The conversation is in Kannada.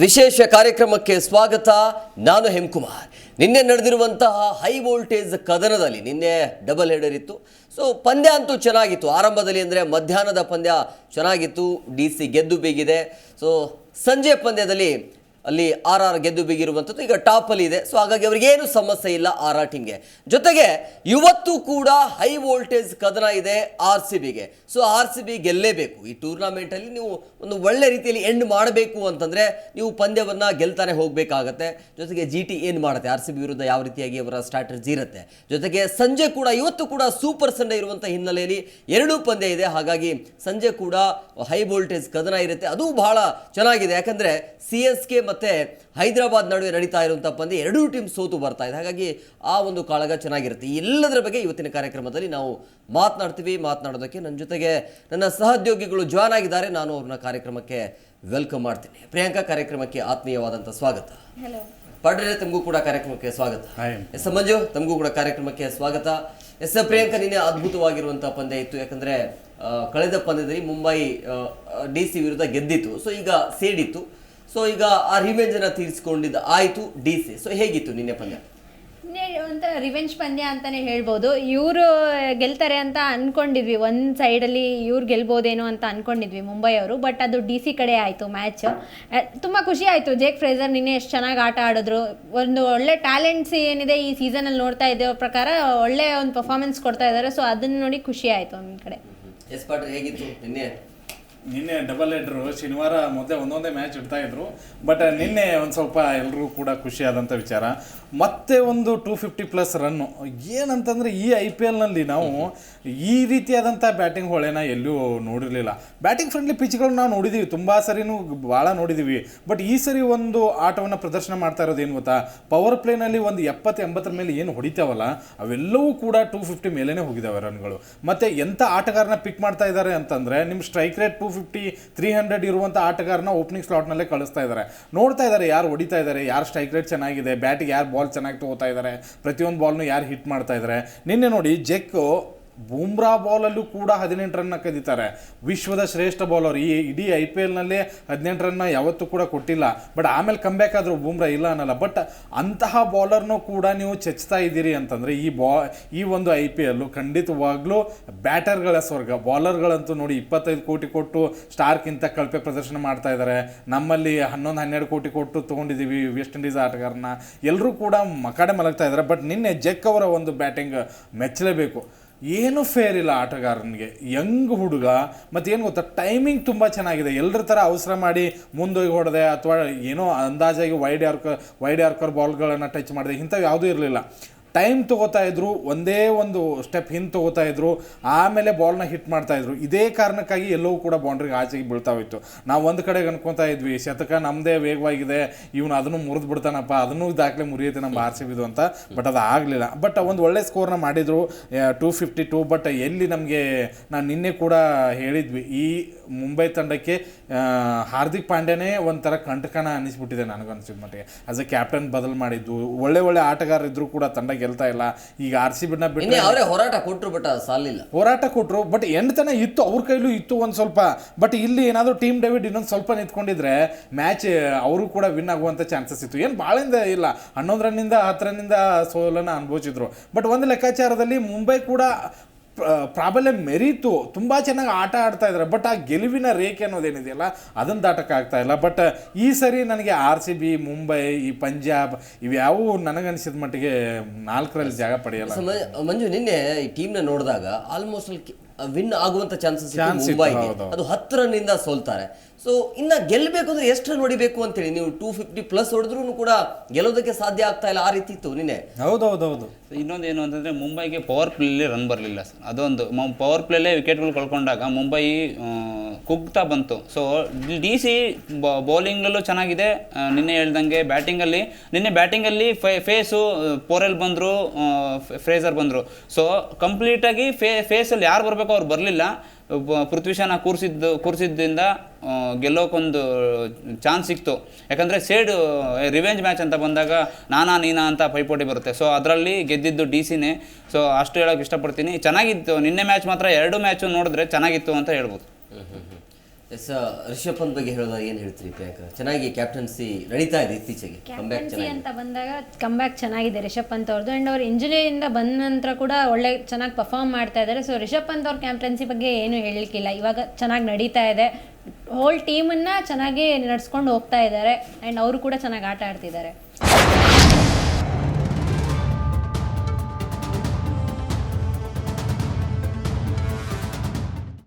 ವಿಶೇಷ ಕಾರ್ಯಕ್ರಮಕ್ಕೆ ಸ್ವಾಗತ. ನಾನು ಹೆಮ್ಕುಮಾರ್. ನಿನ್ನೆ ನಡೆದಿರುವಂತಹ ಹೈ ವೋಲ್ಟೇಜ್ ಕದನದಲ್ಲಿ ನಿನ್ನೆ ಡಬಲ್ ಹೆಡರ್ ಇತ್ತು. ಸೊ ಪಂದ್ಯ ಅಂತೂ ಚೆನ್ನಾಗಿತ್ತು. ಆರಂಭದಲ್ಲಿ ಅಂದರೆ ಮಧ್ಯಾಹ್ನದ ಪಂದ್ಯ ಚೆನ್ನಾಗಿತ್ತು. ಡಿ ಸಿ ಗೆದ್ದು ಬೀಗಿದೆ. ಸೊ ಸಂಜೆ ಪಂದ್ಯದಲ್ಲಿ ಅಲ್ಲಿ ಆರ್ ಆರ್ ಗೆದ್ದು ಬಿಗಿರುವಂಥದ್ದು ಈಗ ಟಾಪಲ್ಲಿ ಇದೆ. ಸೊ ಹಾಗಾಗಿ ಅವ್ರಿಗೇನು ಸಮಸ್ಯೆ ಇಲ್ಲ ಆರ್ ಆರ್ ಟೀಮ್ಗೆ ಜೊತೆಗೆ ಇವತ್ತು ಕೂಡ ಹೈ ವೋಲ್ಟೇಜ್ ಕದನ ಇದೆ ಆರ್ ಸಿ ಬಿಗೆ ಸೊ ಆರ್ ಸಿ ಬಿ ಗೆಲ್ಲೇಬೇಕು. ಈ ಟೂರ್ನಾಮೆಂಟಲ್ಲಿ ನೀವು ಒಂದು ಒಳ್ಳೆ ರೀತಿಯಲ್ಲಿ ಎಂಡ್ ಮಾಡಬೇಕು ಅಂತಂದರೆ ನೀವು ಪಂದ್ಯವನ್ನು ಗೆಲ್ತಾನೆ ಹೋಗಬೇಕಾಗತ್ತೆ. ಜೊತೆಗೆ ಜಿ ಟಿ ಏನು ಮಾಡುತ್ತೆ? ಆರ್ ಸಿ ಬಿ ವಿರುದ್ಧ ಯಾವ ರೀತಿಯಾಗಿ ಅವರ ಸ್ಟ್ರಾಟಜಿ ಇರುತ್ತೆ? ಜೊತೆಗೆ ಸಂಜೆ ಕೂಡ, ಇವತ್ತು ಕೂಡ ಸೂಪರ್ ಸಂಡೇ ಇರುವಂಥ ಹಿನ್ನೆಲೆಯಲ್ಲಿ ಎರಡೂ ಪಂದ್ಯ ಇದೆ. ಹಾಗಾಗಿ ಸಂಜೆ ಕೂಡ ಹೈ ವೋಲ್ಟೇಜ್ ಕದನ ಇರುತ್ತೆ. ಅದು ಬಹಳ ಚೆನ್ನಾಗಿದೆ. ಯಾಕಂದರೆ ಸಿ ಎಸ್ ಕೆ ಮತ್ತು ಹೈದರಾಬಾದ್ ನಡುವೆ ನಡೀತಾ ಇರುವಂಥ ಪಂದ್ಯ ಎರಡೂ ಟೀಮ್ ಸೋತು ಬರ್ತಾ ಇದೆ. ಹಾಗಾಗಿ ಆ ಒಂದು ಕಾಳಗ ಚೆನ್ನಾಗಿರುತ್ತೆ. ಈ ಎಲ್ಲದರ ಬಗ್ಗೆ ಇವತ್ತಿನ ಕಾರ್ಯಕ್ರಮದಲ್ಲಿ ನಾವು ಮಾತನಾಡ್ತೀವಿ. ಮಾತನಾಡೋದಕ್ಕೆ ನನ್ನ ಜೊತೆಗೆ ನನ್ನ ಸಹೋದ್ಯೋಗಿಗಳು ಜಾಯ್ನ್ ಆಗಿದ್ದಾರೆ. ನಾನು ಅವ್ರನ್ನ ಕಾರ್ಯಕ್ರಮಕ್ಕೆ ವೆಲ್ಕಮ್ ಮಾಡ್ತೀನಿ. ಪ್ರಿಯಾಂಕಾ ಕಾರ್ಯಕ್ರಮಕ್ಕೆ ಆತ್ಮೀಯವಾದಂಥ ಸ್ವಾಗತ. ಹಲೋ ಪಾಡ್ರೆ ತಮಗೂ ಕೂಡ ಕಾರ್ಯಕ್ರಮಕ್ಕೆ ಸ್ವಾಗತ. ಹಾಯ್ ಎಸ್ ಮಂಜು ತಮಗೂ ಕೂಡ ಕಾರ್ಯಕ್ರಮಕ್ಕೆ ಸ್ವಾಗತ. ಎಸ್ ಪ್ರಿಯಾಂಕಾ ನಿನ್ನೆ ಅದ್ಭುತವಾಗಿರುವಂಥ ಪಂದ್ಯ ಇತ್ತು. ಯಾಕಂದ್ರೆ ಕಳೆದ ಪಂದ್ಯದಲ್ಲಿ ಮುಂಬೈ ಡಿ ಸಿ ವಿರುದ್ಧ ಗೆದ್ದಿತ್ತು. ಸೊ ಈಗ ಸೇಡಿತ್ತು ಸೊ ಈಗ ಆ ರಿವೆಂಜ್ ಅನ್ನ ತೀರಿಸಿಕೊಂಡಿದ್ದ ಆಯ್ತು ಡಿ ಸಿ ಸೊ ಹೇಗಿತ್ತು ನಿನ್ನೆ ಪಂದ್ಯ? ಒಂಥರ ರಿವೆಂಜ್ ಪಂದ್ಯ ಅಂತಾನೆ ಹೇಳ್ಬೋದು. ಇವರು ಗೆಲ್ತಾರೆ ಅಂತ ಅನ್ಕೊಂಡಿದ್ವಿ. ಒಂದು ಸೈಡಲ್ಲಿ ಇವ್ರು ಗೆಲ್ಬೋದೇನೋ ಅಂತ ಅನ್ಕೊಂಡಿದ್ವಿ ಮುಂಬೈ ಅವರು ಬಟ್ ಅದು ಡಿ ಸಿ ಕಡೆ ಆಯಿತು ಮ್ಯಾಚ್ ತುಂಬ ಖುಷಿ ಆಯಿತು. ಜೇಕ್ ಫ್ರೇಜರ್ ನಿನ್ನೆ ಎಷ್ಟು ಚೆನ್ನಾಗಿ ಆಟ ಆಡಿದ್ರು. ಒಂದು ಒಳ್ಳೆ ಟ್ಯಾಲೆಂಟ್ಸ್ ಏನಿದೆ ಈ ಸೀಸನಲ್ಲಿ ನೋಡ್ತಾ ಇದ್ದೋ ಪ್ರಕಾರ ಒಳ್ಳೆ ಒಂದು ಪರ್ಫಾರ್ಮೆನ್ಸ್ ಕೊಡ್ತಾ ಇದ್ದಾರೆ ಸೊ ಅದನ್ನ ನೋಡಿ ಖುಷಿ ಆಯಿತು ನಿನ್ನ ಕಡೆ. ಹೇಗಿತ್ತು ನಿನ್ನೆ? ನಿನ್ನೆ ಡಬಲ್ ಹೆಡ್ರು ಶನಿವಾರ ಮೊದಲೇ ಒಂದೊಂದೇ ಮ್ಯಾಚ್ ಇಡ್ತಾ ಇದ್ರು. ಬಟ್ ನಿನ್ನೆ ಒಂದು ಸ್ವಲ್ಪ ಎಲ್ಲರೂ ಕೂಡ ಖುಷಿ ಆದಂಥ ವಿಚಾರ. ಮತ್ತೆ ಒಂದು ಟೂ ಫಿಫ್ಟಿ ಪ್ಲಸ್ ರನ್ನು ಏನಂತಂದ್ರೆ ಈ ಐ ಪಿ ಎಲ್ನಲ್ಲಿ ನಾವು ಈ ರೀತಿಯಾದಂಥ ಬ್ಯಾಟಿಂಗ್ ಹೊಳೆನ ಎಲ್ಲೂ ನೋಡಿರಲಿಲ್ಲ. ಬ್ಯಾಟಿಂಗ್ ಫ್ರೆಂಡ್ಲಿ ಪಿಚ್ಗಳನ್ನ ನಾವು ನೋಡಿದ್ದೀವಿ ತುಂಬ ಸರಿನೂ ಭಾಳ ನೋಡಿದ್ದೀವಿ ಬಟ್ ಈ ಸರಿ ಒಂದು ಆಟವನ್ನು ಪ್ರದರ್ಶನ ಮಾಡ್ತಾ ಇರೋದು ಏನು ಗೊತ್ತಾ? ಪವರ್ ಪ್ಲೇನಲ್ಲಿ ಒಂದು ಎಪ್ಪತ್ತು ಎಂಬತ್ತರ ಮೇಲೆ ಏನು ಹೊಡಿತಾವಲ್ಲ, ಅವೆಲ್ಲವೂ ಕೂಡ ಟೂ ಫಿಫ್ಟಿ ಮೇಲೇ ಹೋಗಿದ್ದಾವೆ ರನ್ಗಳು ಮತ್ತು ಎಂಥ ಆಟಗಾರನ ಪಿಕ್ ಮಾಡ್ತಾ ಇದ್ದಾರೆ ಅಂತಂದ್ರೆ ನಿಮ್ಮ strike rate two fifty three hundred ಇರುವಂಥ ಆಟಗಾರನ ಓಪನಿಂಗ್ ಸ್ಲಾಟ್ನಲ್ಲೇ ಕಳಿಸ್ತಾ ಇದ್ದಾರೆ ನೋಡ್ತಾ ಇದ್ದಾರೆ ಯಾರು ಹೊಡಿತಾ ಇದ್ದಾರೆ ಯಾರು ಸ್ಟ್ರೈಕ್ ರೇಟ್ ಚೆನ್ನಾಗಿದೆ ಬ್ಯಾಟಿಗೆ ಯಾರು ಬಾಲ್ ಚೆನ್ನಾಗಿ ತಗೋತಾ ಇದ್ದಾರೆ ಪ್ರತಿಯೊಂದು ಬಾಲ್ನು ಯಾರು ಹಿಟ್ ಮಾಡ್ತಾ ಇದ್ದಾರೆ ನಿನ್ನೆ ನೋಡಿ ಜೆಕ್ ಬೂಮ್ರಾ ಬಾಲಲ್ಲೂ ಕೂಡ ಹದಿನೆಂಟು ರನ್ನ ಕದೀತಾರೆ. ವಿಶ್ವದ ಶ್ರೇಷ್ಠ ಬೌಲರ್. ಈ ಇಡೀ ಐ ಪಿ ಎಲ್ನಲ್ಲಿ ಹದಿನೆಂಟು ರನ್ನ ಯಾವತ್ತೂ ಕೂಡ ಕೊಟ್ಟಿಲ್ಲ. ಬಟ್ ಆಮೇಲೆ ಕಮ್ಬ್ಯಾಕ್ ಆದರೂ ಬೂಮ್ರಾ ಇಲ್ಲ ಅನ್ನಲ್ಲ. ಬಟ್ ಅಂತಹ ಬೌಲರ್ನೂ ಕೂಡ ನೀವು ಚೆಚ್ತಾ ಇದ್ದೀರಿ ಅಂತಂದರೆ ಈ ಬಾ, ಈ ಒಂದು ಐ ಪಿ ಎಲ್ಲು ಖಂಡಿತವಾಗ್ಲೂ ಬ್ಯಾಟರ್ಗಳ ಸ್ವರ್ಗ. ಬಾಲರ್ಗಳಂತೂ ನೋಡಿ ಇಪ್ಪತ್ತೈದು ಕೋಟಿ ಕೊಟ್ಟು ಸ್ಟಾರ್ಕ್ಕಿಂತ ಕಳಪೆ ಪ್ರದರ್ಶನ ಮಾಡ್ತಾ ಇದ್ದಾರೆ. ನಮ್ಮಲ್ಲಿ ಹನ್ನೊಂದು, ಹನ್ನೆರಡು ಕೋಟಿ ಕೊಟ್ಟು ತೊಗೊಂಡಿದ್ದೀವಿ ವೆಸ್ಟ್ ಇಂಡೀಸ್ ಆಟಗಾರನ. ಎಲ್ಲರೂ ಕೂಡ ಮಕಾಡೆ ಮಲಗ್ತಾ ಇದ್ದಾರೆ. ಬಟ್ ನಿನ್ನೆ ಜೆಕ್ ಅವರ ಒಂದು ಬ್ಯಾಟಿಂಗ್ ಮೆಚ್ಚಲೇಬೇಕು. ಏನು ಫೇರ್ ಇಲ್ಲ ಆಟಗಾರನಿಗೆ. ಯಂಗ್ ಹುಡುಗ, ಮತ್ತು ಏನು ಗೊತ್ತಾ ಟೈಮಿಂಗ್ ತುಂಬ ಚೆನ್ನಾಗಿದೆ. ಎಲ್ಲರ ಥರ ಅವಸರ ಮಾಡಿ ಮುಂದೋಗಿ ಹೊಡೆದೆ, ಅಥವಾ ಏನೋ ಅಂದಾಜಾಗಿ ವೈಡ್ ಯಾರ್ಕರ್ ವೈಡ್ ಯಾರ್ಕರ್ ಬಾಲ್ಗಳನ್ನು ಟಚ್ ಮಾಡಿದೆ, ಇಂಥವು ಯಾವುದೂ ಇರಲಿಲ್ಲ. ಟೈಮ್ ತಗೋತಾ ಇದ್ರು, ಒಂದೇ ಒಂದು ಸ್ಟೆಪ್ ಹಿಂದೆ ತಗೋತಾ ಇದ್ರು, ಆಮೇಲೆ ಬಾಲ್ನ ಹಿಟ್ ಮಾಡ್ತಾ ಇದ್ರು. ಇದೇ ಕಾರಣಕ್ಕಾಗಿ ಎಲ್ಲವೂ ಕೂಡ ಬೌಂಡ್ರಿಗೆ ಆಚೆಗೆ ಬೀಳ್ತಾ ಹೋಯ್ತು. ನಾವು ಒಂದು ಕಡೆಗೆ ಅನ್ಕೊತಾ ಇದ್ವಿ, ಶತಕ ನಮ್ಮದೇ ವೇಗವಾಗಿದೆ, ಇವನು ಅದನ್ನು ಮುರಿದು ಬಿಡ್ತಾನಪ್ಪ, ಅದನ್ನು ದಾಖಲೆ ಮುರಿಯುತ್ತೆ ನಮ್ಮ ಆರ್ ಸಿ ಬಿದು ಅಂತ ಬಟ್ ಅದು ಆಗಲಿಲ್ಲ. ಬಟ್ ಒಂದು ಒಳ್ಳೆ ಸ್ಕೋರ್ನ ಮಾಡಿದ್ರು ಟೂ ಫಿಫ್ಟಿ ಟೂ ಬಟ್ ಎಲ್ಲಿ ನಮಗೆ, ನಾನು ನಿನ್ನೆ ಕೂಡ ಹೇಳಿದ್ವಿ, ಈ ಮುಂಬೈ ತಂಡಕ್ಕೆ ಹಾರ್ದಿಕ್ ಪಾಂಡ್ಯನೇ ಒಂಥರ ಕಂಟಕಣ ಅನಿಸ್ಬಿಟ್ಟಿದೆ ನನಗನ್ಸಿದ ಮಟ್ಟಿಗೆ. ಆಸ್ ಎ ಕ್ಯಾಪ್ಟನ್ ಬದಲು ಮಾಡಿದ್ದು, ಒಳ್ಳೆ ಒಳ್ಳೆ ಆಟಗಾರ ಇದ್ರು ಕೂಡ ತಂಡ ಗೆಲ್ತಾ ಇಲ್ಲ. ಈಗ ಆರ್ ಸಿ ಬಿಡ್ನ ಬಿಟ್ಟು ಅವರೇ ಹೋರಾಟ ಕೊಟ್ಟರು ಬಟ್ ಸಾಲಿಲ್ಲ. ಹೋರಾಟ ಕೊಟ್ಟರು ಬಟ್ ಎಂಡ್ ತನ ಇತ್ತು ಅವ್ರ ಕೈಲೂ ಇತ್ತು ಒಂದು ಸ್ವಲ್ಪ. ಬಟ್ ಇಲ್ಲಿ ಏನಾದರೂ ಟೀಮ್ ಡೇವಿಡ್ ಇನ್ನೊಂದು ಸ್ವಲ್ಪ ನಿಂತ್ಕೊಂಡಿದ್ರೆ ಮ್ಯಾಚ್ ಅವರು ಕೂಡ ವಿನ್ ಆಗುವಂಥ ಚಾನ್ಸಸ್ ಇತ್ತು. ಏನು ಭಾಳಿಂದ ಇಲ್ಲ. ಹನ್ನೊಂದು ರನ್ನಿಂದ ಹತ್ತು ರನ್ನಿಂದ ಸೋಲನ್ನು ಅನುಭವಿಸಿದ್ರು. ಬಟ್ ಒಂದು ಲೆಕ್ಕಾಚಾರದಲ್ಲಿ ಮುಂಬೈ ಕೂಡ ಪ್ರಾಬಲ್ಯ ಮೆರೀತು. ತುಂಬ ಚೆನ್ನಾಗಿ ಆಟ ಆಡ್ತಾ ಇದ್ದಾರೆ ಬಟ್ ಆ ಗೆಲುವಿನ ರೇಖೆ ಅನ್ನೋದೇನಿದೆಯಲ್ಲ ಅದನ್ನು ದಾಟಕ್ಕಾಗ್ತಾ ಇಲ್ಲ. ಬಟ್ ಈ ಸರಿ ನನಗೆ ಆರ್ ಸಿ ಬಿ ಮುಂಬೈ ಈ ಪಂಜಾಬ್ ಇವ್ಯಾವು ನನಗನ್ಸಿದ ಮಟ್ಟಿಗೆ ನಾಲ್ಕರಲ್ಲಿ ಜಾಗ ಪಡೆಯಲ್ಲ. ಮಂಜು, ನಿನ್ನೆ ಈ ಟೀಮ್ನ ನೋಡಿದಾಗ ಆಲ್ಮೋಸ್ಟ್ ಅಲ್ಲಿ ವಿನ್ ಆಗುವಂತ ಚಾನ್ಸಸ್ ಮುಂಬೈಗೆ. ಅದು ಹತ್ತು ರನ್ನಿಂದ ಸೋಲ್ತಾರೆ. ಸೊ ಇನ್ನ ಗೆಲ್ಲಬೇಕು ಅಂದ್ರೆ ಎಷ್ಟು ರನ್ ಹೊಡಿಬೇಕು ಅಂತೇಳಿ ನೀವು ಟೂ ಫಿಫ್ಟಿ ಪ್ಲಸ್ ಹೊಡೆದ್ರು ಕೂಡ ಗೆಲ್ಲೋದಕ್ಕೆ ಸಾಧ್ಯ ಆಗ್ತಾ ಇಲ್ಲ ಆ ರೀತಿ ಇತ್ತು ನಿನ್ನೆ. ಹೌದೌದೌದು. ಇನ್ನೊಂದು ಏನು ಅಂತಂದ್ರೆ ಮುಂಬೈಗೆ ಪವರ್ ಪ್ಲೇಲಿ ರನ್ ಬರಲಿಲ್ಲ. ಸರ್. ಅದೊಂದು ಪವರ್ ಪ್ಲೇಲೇ ವಿಕೆಟ್ಗಳು ಕಳ್ಕೊಂಡಾಗ ಮುಂಬೈ ಕುಗ್ತಾ ಬಂತು. ಸೊ ಡಿ ಸಿ ಬೌಲಿಂಗಲ್ಲೂ ಚೆನ್ನಾಗಿದೆ. ನಿನ್ನೆ ಹೇಳ್ದಂಗೆ ಬ್ಯಾಟಿಂಗಲ್ಲಿ, ನಿನ್ನೆ ಬ್ಯಾಟಿಂಗಲ್ಲಿ ಫೇ, ಫೇಸು ಪೋರೆಲ್ ಬಂದರು ಫ್ರೇಸರ್ ಬಂದರು. ಸೊ ಕಂಪ್ಲೀಟಾಗಿ ಫೇ, ಫೇಸಲ್ಲಿ ಯಾರು ಬರಬೇಕು ಅವ್ರು ಬರಲಿಲ್ಲ. ಪೃಥ್ವಿ ಶಾನ ಕೂರಿಸಿದ್ದು ಕೂರಿಸಿದ್ದರಿಂದ ಗೆಲ್ಲೋಕ್ಕೊಂದು ಚಾನ್ಸ್ ಸಿಕ್ತು. ಯಾಕಂದರೆ ಸೇಡ್ ರಿವೆಂಜ್ ಮ್ಯಾಚ್ ಅಂತ ಬಂದಾಗ ನಾನಾ ನೀನಾ ಅಂತ ಪೈಪೋಟಿ ಬರುತ್ತೆ. ಸೊ ಅದರಲ್ಲಿ ಗೆದ್ದಿದ್ದು ಡಿ ಸಿನೇ ಸೊ ಅಷ್ಟು ಹೇಳೋಕೆ ಇಷ್ಟಪಡ್ತೀನಿ. ಚೆನ್ನಾಗಿತ್ತು. ನಿನ್ನೆ ಮ್ಯಾಚ್ ಮಾತ್ರ ಎರಡು ಮ್ಯಾಚು ನೋಡಿದ್ರೆ ಚೆನ್ನಾಗಿತ್ತು ಅಂತ ಹೇಳ್ಬೋದು. ಎಸ್ ರಿಷಬ್ ಪಂತ್ ಬಗ್ಗೆ ಹೇಳೋದಾದ್ರೆ ಏನು ಹೇಳ್ತೀರಿ ಪ್ರಿಯಾಂಕಾ? ಚೆನ್ನಾಗಿ ಕ್ಯಾಪ್ಟನ್ಸಿ ನಡೀತಾ ಇದೆ ಇತ್ತೀಚೆಗೆ. ಕಂಬ್ಯಾಕ್ ಕ್ಯಾಪ್ಟನ್ಸಿ ಚೆನ್ನಾಗಿ ಅಂತ ಬಂದಾಗ ಕಂಬ್ಯಾಕ್ ಚೆನ್ನಾಗಿದೆ ರಿಷಬ್ ಪಂತ್ ಅವ್ರದ್ದು ಆ್ಯಂಡ್ ಅವ್ರು ಇಂಜುರಿಯಿಂದ ಬಂದ ನಂತರ ಕೂಡ ಒಳ್ಳೆ ಚೆನ್ನಾಗಿ ಪರ್ಫಾರ್ಮ್ ಮಾಡ್ತಾ ಇದ್ದಾರೆ. ಸೊ ರಿಷಬ್ ಪಂತ್ ಅವ್ರ ಕ್ಯಾಪ್ಟನ್ಸಿ ಬಗ್ಗೆ ಏನು ಹೇಳಲಿಕ್ಕಿಲ್ಲ. ಇವಾಗ ಚೆನ್ನಾಗಿ ನಡೀತಾ ಇದೆ. ಹೋಲ್ ಟೀಮನ್ನು ಚೆನ್ನಾಗಿ ನಡ್ಸ್ಕೊಂಡು ಹೋಗ್ತಾ ಇದ್ದಾರೆ. ಆ್ಯಂಡ್ ಅವರು ಕೂಡ ಚೆನ್ನಾಗಿ ಆಟ ಆಡ್ತಿದ್ದಾರೆ.